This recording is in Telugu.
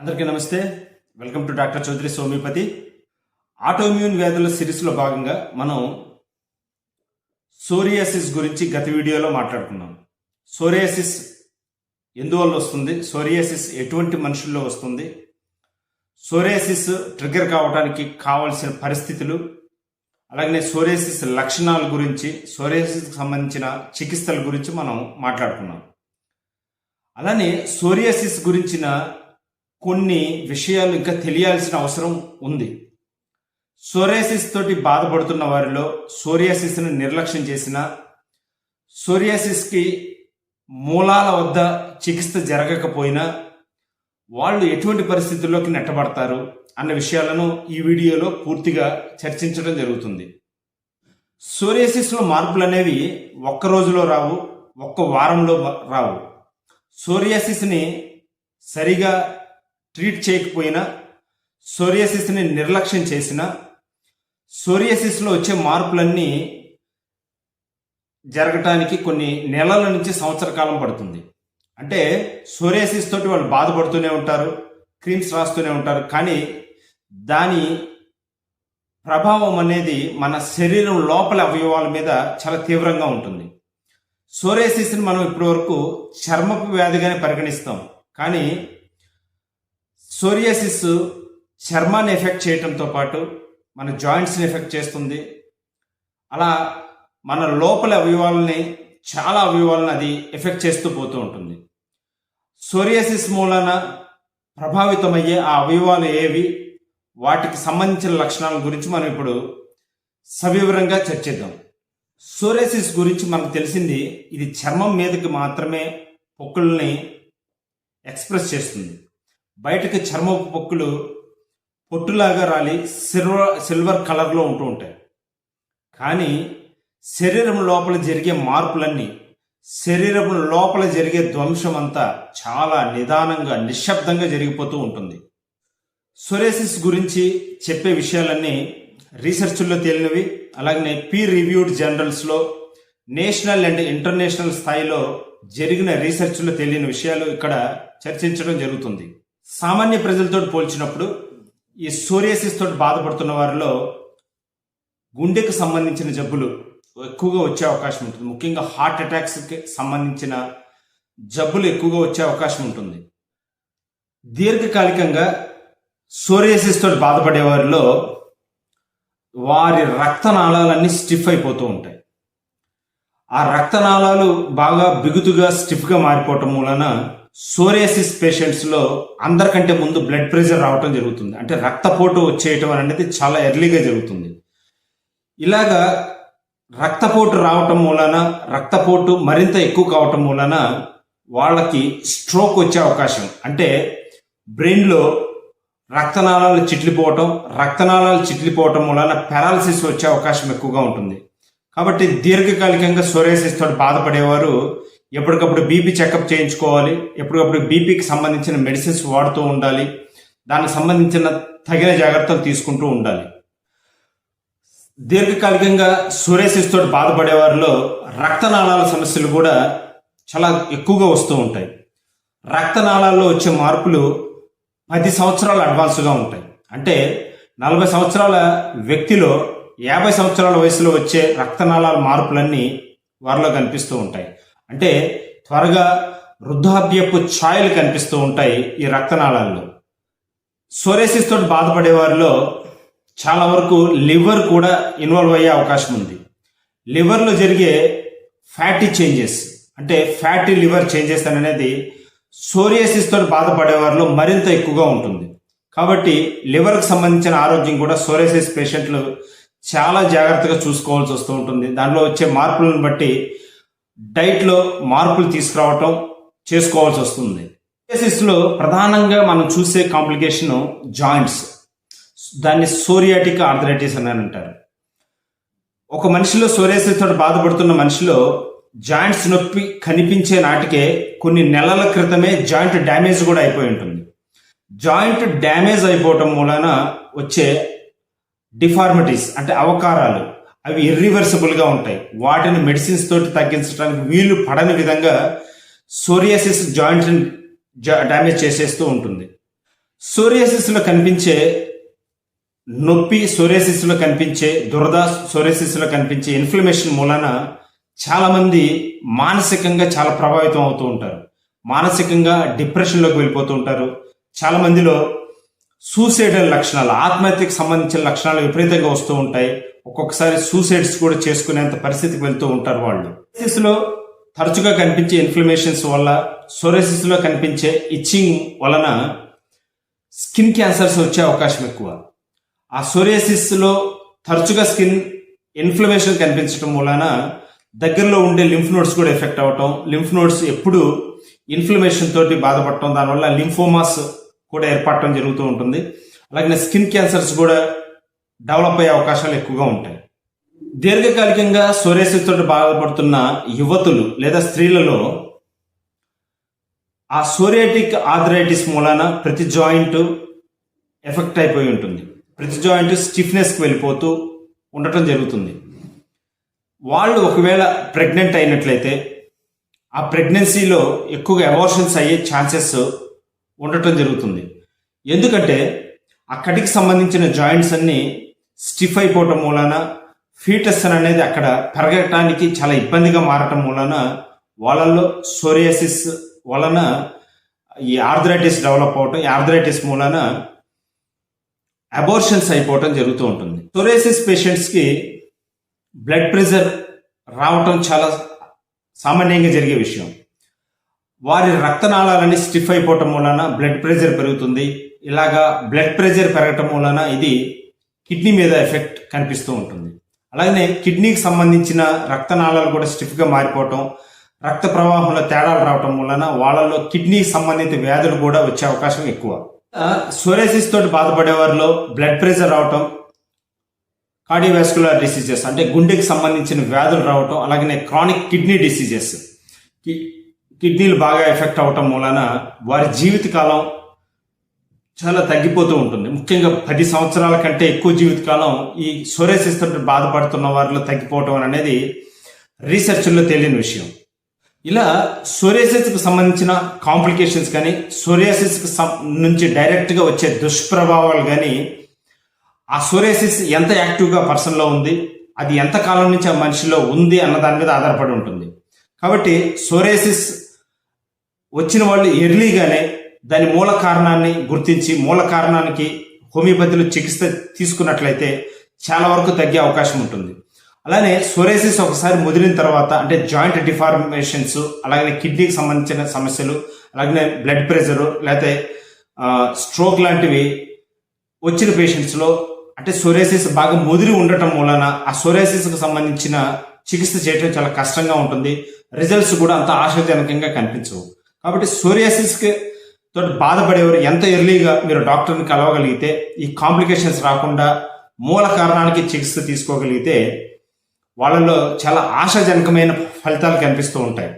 అందరికీ నమస్తే. Welcome to doctor Chowdary Somipathi autoimmune వ్యాధుల సిరీస్లో భాగంగా మనం సోరియాసిస్ గురించి గత వీడియోలో మాట్లాడుకున్నాం. సోరియాసిస్ ఎందువల్ల వస్తుంది? సోరియాసిస్ ఎటువంటి మనుషుల్లో వస్తుంది? సోరియాసిస్ ట్రిగర్ కావడానికి కావాల్సిన పరిస్థితులు అలాగనే సోరియాసిస్ లక్షణాల గురించి సోరియాసిస్కి సంబంధించిన చికిత్సల గురించి మనం మాట్లాడుకున్నాం. అలానే సోరియాసిస్ గురించిన కొన్ని విషయాలు ఇంకా తెలియాల్సిన అవసరం ఉంది. సోరియాసిస్ తోటి బాధపడుతున్న వారిలో సోరియాసిస్ను నిర్లక్ష్యం చేసిన సోరియాసిస్కి మూలాల వద్ద చికిత్స జరగకపోయినా వాళ్ళు ఎటువంటి పరిస్థితుల్లోకి నెట్టబడతారు అన్న విషయాలను ఈ వీడియోలో పూర్తిగా చర్చించడం జరుగుతుంది. సోరియాసిస్లో మార్పులు అనేవి ఒక్క రోజులో రావు ఒక్క వారంలో రావు. సోరియాసిస్ని సరిగా ట్రీట్ చేయకపోయినా సోరియాసిస్ని నిర్లక్ష్యం చేసిన సోరియాసిస్లో వచ్చే మార్పులన్నీ జరగటానికి కొన్ని నెలల నుంచి సంవత్సర కాలం పడుతుంది. అంటే సోరియాసిస్ తోటి వాళ్ళు బాధపడుతూనే ఉంటారు క్రీమ్స్ రాస్తూనే ఉంటారు కానీ దాని ప్రభావం అనేది మన శరీరం లోపల అవయవాల మీద చాలా తీవ్రంగా ఉంటుంది. సోరియాసిస్ని మనం ఇప్పటివరకు చర్మపు వ్యాధిగానే పరిగణిస్తాం కానీ సోరియాసిస్ చర్మాన్ని ఎఫెక్ట్ చేయటంతో పాటు మన జాయింట్స్ని ఎఫెక్ట్ చేస్తుంది. అలా మన లోపల అవయవాలని చాలా అవయవాలను అది ఎఫెక్ట్ చేస్తూ పోతూ ఉంటుంది. సోరియాసిస్ మూలన ప్రభావితమయ్యే ఆ అవయవాలు ఏవి? వాటికి సంబంధించిన లక్షణాల గురించి మనం ఇప్పుడు సవివరంగా చర్చిద్దాం. సోరియాసిస్ గురించి మనకు తెలిసింది ఇది చర్మం మీదకి మాత్రమే పొక్కుల్ని ఎక్స్ప్రెస్ చేస్తుంది. బయటకు చర్మపు పొక్కులు పొట్టులాగా రాలి సిల్వర్ సిల్వర్ కలర్లో ఉంటూ ఉంటాయి. కానీ శరీరం లోపల జరిగే మార్పులన్నీ శరీరం లోపల జరిగే ధ్వంసం అంతా చాలా నిదానంగా నిశ్శబ్దంగా జరిగిపోతూ ఉంటుంది. సొరేసిస్ గురించి చెప్పే విషయాలన్నీ రీసెర్చ్ల్లో తేలినవి. అలాగనే పీర్ రివ్యూడ్ జర్నల్స్లో నేషనల్ అండ్ ఇంటర్నేషనల్ స్థాయిలో జరిగిన రీసెర్చ్లో తెలియని విషయాలు ఇక్కడ చర్చించడం జరుగుతుంది. సామాన్య ప్రజలతో పోల్చినప్పుడు ఈ సోరియాసిస్ తోటి బాధపడుతున్న వారిలో గుండెకు సంబంధించిన జబ్బులు ఎక్కువగా వచ్చే అవకాశం ఉంటుంది. ముఖ్యంగా హార్ట్ అటాక్స్కి సంబంధించిన జబ్బులు ఎక్కువగా వచ్చే అవకాశం ఉంటుంది. దీర్ఘకాలికంగా సోరియాసిస్ తోటి బాధపడే వారిలో వారి రక్తనాళాలన్నీ స్టిఫ్ అయిపోతూ ఉంటాయి. ఆ రక్తనాళాలు బాగా బిగుతుగా స్టిఫ్గా మారిపోవటం మూలన సోరియాసిస్ పేషెంట్స్లో అందరికంటే ముందు బ్లడ్ ప్రెషర్ రావటం జరుగుతుంది. అంటే రక్తపోటు వచ్చేయటం అనేది చాలా ఎర్లీగా జరుగుతుంది. ఇలాగా రక్తపోటు రావటం మూలన రక్తపోటు మరింత ఎక్కువ కావటం మూలన వాళ్ళకి స్ట్రోక్ వచ్చే అవకాశం. అంటే బ్రెయిన్లో రక్తనాళాలు చిట్లిపోవటం రక్తనాళాలు చిట్లిపోవటం మూలన పెరాలసిస్ వచ్చే అవకాశం ఎక్కువగా ఉంటుంది. కాబట్టి దీర్ఘకాలికంగా సోరేసిస్ తోటి బాధపడేవారు ఎప్పటికప్పుడు బీపీ చెకప్ చేయించుకోవాలి. ఎప్పటికప్పుడు బీపీకి సంబంధించిన మెడిసిన్స్ వాడుతూ ఉండాలి. దానికి సంబంధించిన తగిన జాగ్రత్తలు తీసుకుంటూ ఉండాలి. దీర్ఘకాలికంగా సోరియాసిస్ బాధపడే వారిలో రక్తనాళాల సమస్యలు కూడా చాలా ఎక్కువగా వస్తూ ఉంటాయి. రక్తనాళాల్లో వచ్చే మార్పులు పది సంవత్సరాలు అడ్వాన్స్గా ఉంటాయి. అంటే నలభై సంవత్సరాల వ్యక్తిలో యాభై సంవత్సరాల వయసులో వచ్చే రక్తనాళాల మార్పులన్నీ వారిలో కనిపిస్తూ ఉంటాయి. అంటే త్వరగా వృద్ధాప్యపు ఛాయలు కనిపిస్తూ ఉంటాయి ఈ రక్తనాళాల్లో. సోరేసిస్ తోటి బాధపడే వారిలో చాలా వరకు లివర్ కూడా ఇన్వాల్వ్ అయ్యే అవకాశం ఉంది. లివర్లో జరిగే ఫ్యాటీ చేంజెస్ అంటే ఫ్యాటీ లివర్ చేంజెస్ అనేది సోరియాసిస్ తోటి బాధపడే వారిలో మరింత ఎక్కువగా ఉంటుంది. కాబట్టి లివర్కి సంబంధించిన ఆరోగ్యం కూడా సోరియాసిస్ పేషెంట్లు చాలా జాగ్రత్తగా చూసుకోవాల్సి వస్తూ ఉంటుంది. దానిలో వచ్చే మార్పులను బట్టి డైట్లో మార్పులు తీసుకురావటం చేసుకోవాల్సి వస్తుంది. సోరియాసిస్లో ప్రధానంగా మనం చూసే కాంప్లికేషన్ జాయింట్స్. దాన్ని సోరియాటిక్ ఆర్థరైటిస్ అని అంటారు. ఒక మనిషిలో సోరియాసిస్ తోటి బాధపడుతున్న మనిషిలో జాయింట్స్ నొప్పి కనిపించే నాటికే కొన్ని నెలల క్రితమే జాయింట్ డ్యామేజ్ కూడా అయిపోయి ఉంటుంది. జాయింట్ డ్యామేజ్ అయిపోవటం మూలన వచ్చే డిఫార్మిటీస్ అంటే అవకారాలు అవి ఇర్రివర్సిబుల్గా ఉంటాయి. వాటిని మెడిసిన్స్ తోటి తగ్గించడానికి వీలు పడని విధంగా సోరియాసిస్ జాయింట్ డ్యామేజ్ చేసేస్తూ ఉంటుంది. సోరియాసిస్లో కనిపించే నొప్పి సోరియాసిస్లో కనిపించే దురద సోరియాసిస్లో కనిపించే ఇన్ఫ్లమేషన్ మూలన చాలామంది మానసికంగా చాలా ప్రభావితం అవుతూ ఉంటారు. మానసికంగా డిప్రెషన్లోకి వెళ్ళిపోతూ ఉంటారు. చాలామందిలో సూసైడల్ లక్షణాలు ఆత్మహత్యకు సంబంధించిన లక్షణాలు విపరీతంగా వస్తూ ఉంటాయి. ఒక్కొక్కసారి సూసైడ్స్ కూడా చేసుకునేంత పరిస్థితికి వెళ్తూ ఉంటారు వాళ్ళు. సోరియాసిస్లో తరచుగా కనిపించే ఇన్ఫ్లమేషన్స్ వల్ల సోరియాసిస్ కనిపించే ఇచ్చింగ్ వలన స్కిన్ క్యాన్సర్స్ వచ్చే అవకాశం ఎక్కువ. ఆ సోరియాసిస్లో తరచుగా స్కిన్ ఇన్ఫ్లమేషన్ కనిపించడం వలన దగ్గరలో ఉండే లింఫ్ నోడ్స్ కూడా ఎఫెక్ట్ అవ్వటం లింఫ్ నోడ్స్ ఎప్పుడు ఇన్ఫ్లమేషన్ తోటి బాధపడటం దానివల్ల లింఫోమాస్ కూడా ఏర్పడటం జరుగుతూ ఉంటుంది. అలాగే స్కిన్ క్యాన్సర్స్ కూడా డెవలప్ అయ్యే అవకాశాలు ఎక్కువగా ఉంటాయి. దీర్ఘకాలికంగా సూర్యశక్తితో తోటి బాధపడుతున్న యువతులు లేదా స్త్రీలలో ఆ సోరియాటిక్ ఆథరైటిస్ మూలాన ప్రతి జాయింట్ ఎఫెక్ట్ అయిపోయి ఉంటుంది. ప్రతి జాయింట్ స్టిఫ్నెస్కి వెళ్ళిపోతూ ఉండటం జరుగుతుంది. వాళ్ళు ఒకవేళ ప్రెగ్నెంట్ అయినట్లయితే ఆ ప్రెగ్నెన్సీలో ఎక్కువగా అబార్షన్స్ అయ్యే ఛాన్సెస్ ఉండటం జరుగుతుంది. ఎందుకంటే ఆ కటికి సంబంధించిన జాయింట్స్ అన్నీ స్టిఫ్ అయిపోవటం మూలాన ఫీటస్ అనేది అక్కడ పెరగటానికి చాలా ఇబ్బందిగా మారటం మూలాన వాళ్ళల్లో సోరియాసిస్ వలన ఈ ఆర్థరైటిస్ డెవలప్ అవటం ఈ ఆర్థరైటిస్ మూలాన అబోర్షన్స్ అయిపోవటం జరుగుతూ ఉంటుంది. సోరియాసిస్ పేషెంట్స్కి బ్లడ్ ప్రెషర్ రావటం చాలా సామాన్యంగా జరిగే విషయం. వారి రక్తనాళాలన్నీ స్టిఫ్ అయిపోవటం వలన బ్లడ్ ప్రెషర్ పెరుగుతుంది. ఇలాగా బ్లడ్ ప్రెషర్ పెరగటం మూలన ఇది కిడ్నీ మీద ఎఫెక్ట్ కనిపిస్తూ ఉంటుంది. అలాగనే కిడ్నీకి సంబంధించిన రక్తనాళాలు కూడా స్టిఫ్గా మారిపోవటం రక్త ప్రవాహంలో తేడాలు రావటం వలన వాళ్ళలో కిడ్నీ సంబంధిత వ్యాధులు కూడా వచ్చే అవకాశం ఎక్కువ. సోరేసిస్ తోటి బాధపడే వారిలో బ్లడ్ ప్రెషర్ రావటం కార్డియోవాస్కులర్ డిసీజెస్ అంటే గుండెకి సంబంధించిన వ్యాధులు రావటం అలాగనే క్రానిక్ కిడ్నీ డిసీజెస్. కిడ్నీలు బాగా ఎఫెక్ట్ అవటం మూలన వారి జీవితకాలం చాలా తగ్గిపోతూ ఉంటుంది. ముఖ్యంగా పది సంవత్సరాల కంటే ఎక్కువ జీవితకాలం ఈ సోరేసిస్ తోటి బాధపడుతున్న వారిలో తగ్గిపోవటం అనేది రీసెర్చ్లో తెలియని విషయం. ఇలా సోరేసిస్కి సంబంధించిన కాంప్లికేషన్స్ కానీ సోరేసిస్కి నుంచి డైరెక్ట్గా వచ్చే దుష్ప్రభావాలు కానీ ఆ సోరేసిస్ ఎంత యాక్టివ్గా పర్సన్లో ఉంది అది ఎంత కాలం నుంచి ఆ మనిషిలో ఉంది అన్న దాని మీద ఆధారపడి ఉంటుంది. కాబట్టి సోరేసిస్ వచ్చిన వాళ్ళు ఎర్లీగానే దాని మూల కారణాన్ని గుర్తించి మూల కారణానికి హోమియోపతిలో చికిత్స తీసుకున్నట్లయితే చాలా వరకు తగ్గే అవకాశం ఉంటుంది. అలానే సోరేసిస్ ఒకసారి ముదిరిన తర్వాత అంటే జాయింట్ డిఫార్మేషన్స్ అలాగే కిడ్నీకి సంబంధించిన సమస్యలు అలాగే బ్లడ్ ప్రెషరు లేకపోతే స్ట్రోక్ లాంటివి వచ్చిన పేషెంట్స్లో అంటే సోరేసిస్ బాగా ముదిరి ఉండటం మూలన ఆ సోరేసిస్కి సంబంధించిన చికిత్స చేయడం చాలా కష్టంగా ఉంటుంది. రిజల్ట్స్ కూడా అంత ఆశాజనకంగా కనిపించవు. కాబట్టి సోరియాసిస్కి తోటి బాధపడేవారు ఎంత ఎర్లీగా మీరు డాక్టర్ని కలవగలిగితే ఈ కాంప్లికేషన్స్ రాకుండా మూల కారణానికి చికిత్స తీసుకోగలిగితే వాళ్ళలో చాలా ఆశాజనకమైన ఫలితాలు కనిపిస్తూ ఉంటాయి.